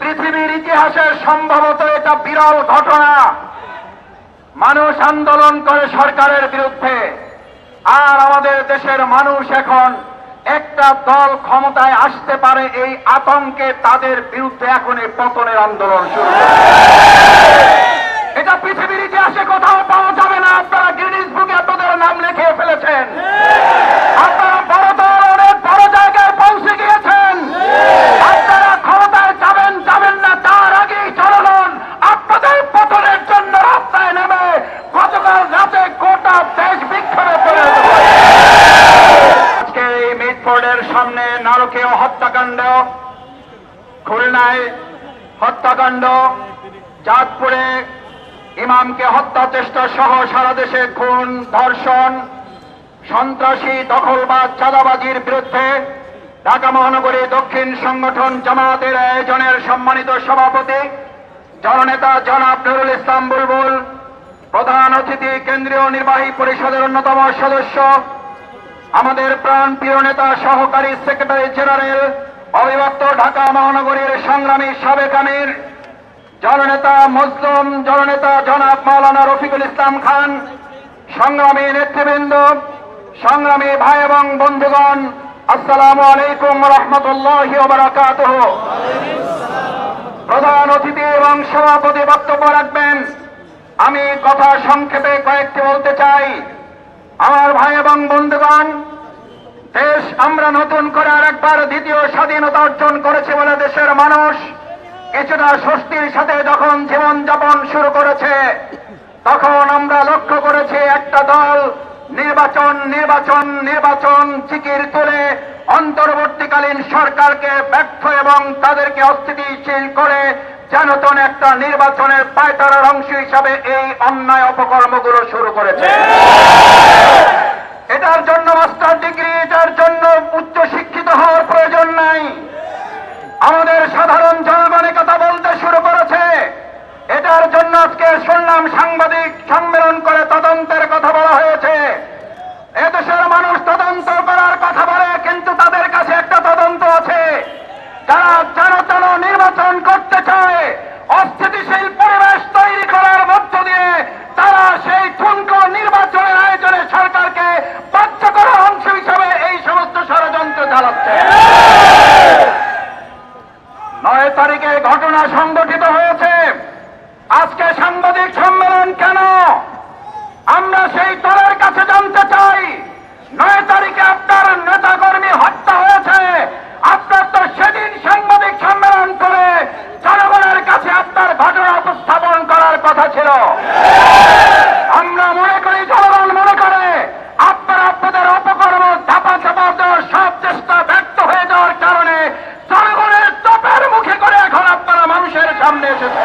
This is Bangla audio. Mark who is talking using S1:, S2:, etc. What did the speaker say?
S1: পৃথিবীর ইতিহাসের সম্ভবত এটা বিরল ঘটনা। মানুষ আন্দোলন করে সরকারের বিরুদ্ধে। আর আমাদের দেশের মানুষ এখন একটা দল ক্ষমতায় আসতে পারে এই আতঙ্কে তাদের বিরুদ্ধে এখন এই পতনের আন্দোলন শুরু। মিটফোর্ডের সামনে নারকীয় হত্যাকাণ্ড, খুলনায় হত্যাকাণ্ড চাঁদপুরে ইমামকে হত্যা চেষ্টা সহ সারা দেশে খুন, ধর্ষণ, সন্ত্রাসী দখলবাদ চাঁদাবাজির বিরুদ্ধে ঢাকা মহানগরী দক্ষিণ সংগঠন জামাতের আয়োজনের সম্মানিত সভাপতি, জননেতা জনাব নুরুল ইসলাম বুলবুল, প্রধান অতিথি কেন্দ্রীয় নির্বাহী পরিষদের অন্যতম সদস্য আমাদের প্রাণ প্রিয় নেতা, সহকারী সেক্রেটারি জেনারেল, অবিভক্ত ঢাকা মহানগরীর সংগ্রামী সাবেক আমির, জননেতা মজলুম জননেতা জনাব মাওলানা রফিকুল ইসলাম খান, সংগ্রামী নেতৃবৃন্দ, সংগ্রামী ভাই এবং বন্ধুগণ, আসসালামু আলাইকুম রহমতুল্লাহ প্রধান অতিথি এবং সভাপতি বক্তব্য রাখবেন। আমি কথা সংক্ষেপে কয়েকটি বলতে চাই আমার ভাই এবং বন্ধুগণ দেশ আমরা নতুন করে আরেকবার দ্বিতীয় স্বাধীনতা অর্জন করেছে বলে দেশের মানুষ। কিছুটা স্বস্তির সাথে যখন জীবন যাপন শুরু করেছে তখন আমরা লক্ষ্য করেছি একটা দল নির্বাচন নির্বাচন নির্বাচন চিকির তুলে অন্তর্বর্তীকালীন সরকারকে ব্যর্থ এবং তাদেরকে অস্থিতিশীল করে যেনতন একটা নির্বাচনের পায়তারার অংশ হিসাবে এই অন্যায় অপকর্মগুলো শুরু করেছে। এটার জন্য মাস্টার ডিগ্রি এটার জন্য উচ্চ শিক্ষিত হওয়ার প্রয়োজন নাই আমাদের সাধারণ জনগণে কথা বলতে শুরু করেছে এটার জন্য আজকে শুনলাম সাংবাদিক সম্মেলন করে তদন্তের কথা বলা হয়েছে। এদেশের মানুষ তদন্ত করার কথা বলে, কিন্তু তাদের কাছে একটা তদন্ত আছে। যারা যেন তেন নির্বাচন করতে চায়, অস্থিতিশীল পরিবেশ তৈরি করার মধ্য দিয়ে তারা সেই ঠুনকো নির্বাচনের আয়োজনে সরকারকে বাধ্য করার অংশ হিসাবে এই সমস্ত ষড়যন্ত্র চালাচ্ছে। নয় তারিখে ঘটনা সংগঠিত হয়েছে আজকে সাংবাদিক সম্মেলন কেন আমরা সেই দলের কাছে জানতে চাই নয় তারিখে আপনার নেতাকর্মী হত্যা হয়েছে আপনার তো সেদিন সাংবাদিক সম্মেলন করে জনগণের কাছে আপনার ঘটনা উপস্থাপন করার কথা ছিল। আমরা মনে করি জনগণ মনে করে, আপনারা আপনাদের অপকর্ম ধাপা চাপা দেওয়ার সব চেষ্টা ব্যর্থ হয়ে যাওয়ার কারণে জনগণের চাপের মুখে করে এখন আপনারা মানুষের সামনে এসেছে